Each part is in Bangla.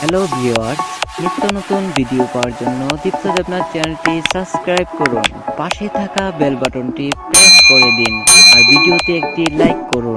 হ্যালো ভিউয়ার্স নিত্য নতুন ভিডিও পাওয়ার জন্য দীপ্ত দেবনাথ চ্যানেলটি সাবস্ক্রাইব করুন। পাশে থাকা বেল বাটনটি প্রেস করে দিন। আর ভিডিওতে একটি লাইক করুন।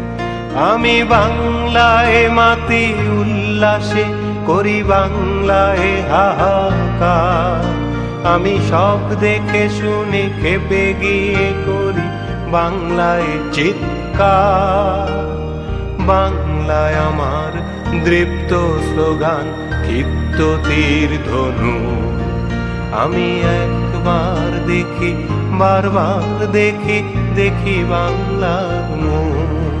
আমি বাংলায় মাতি উল্লাসে করি বাংলায় হাহাকার। আমি সব দেখে শুনে খেপে গিয়ে করি বাংলায় চিৎকার। বাংলায় আমার দৃপ্ত স্লোগান, ক্ষিপ্ত তীর ধনু। আমি একবার দেখি, বারবার দেখি দেখি বাংলার মুখ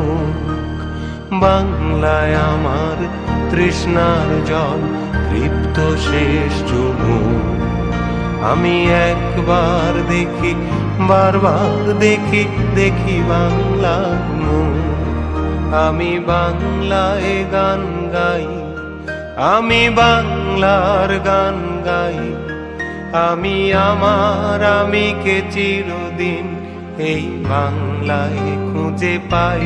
বাংলায় আমার তৃষ্ণার জল, তৃপ্ত শেষ চুমুক আমি একবার দেখি, বারবার দেখি দেখি মুখ আমি বাংলায় গান গাই, আমি বাংলার গান গাই। আমি আমার আমিকে চিরদিন এই বাংলায় খুঁজে পাই।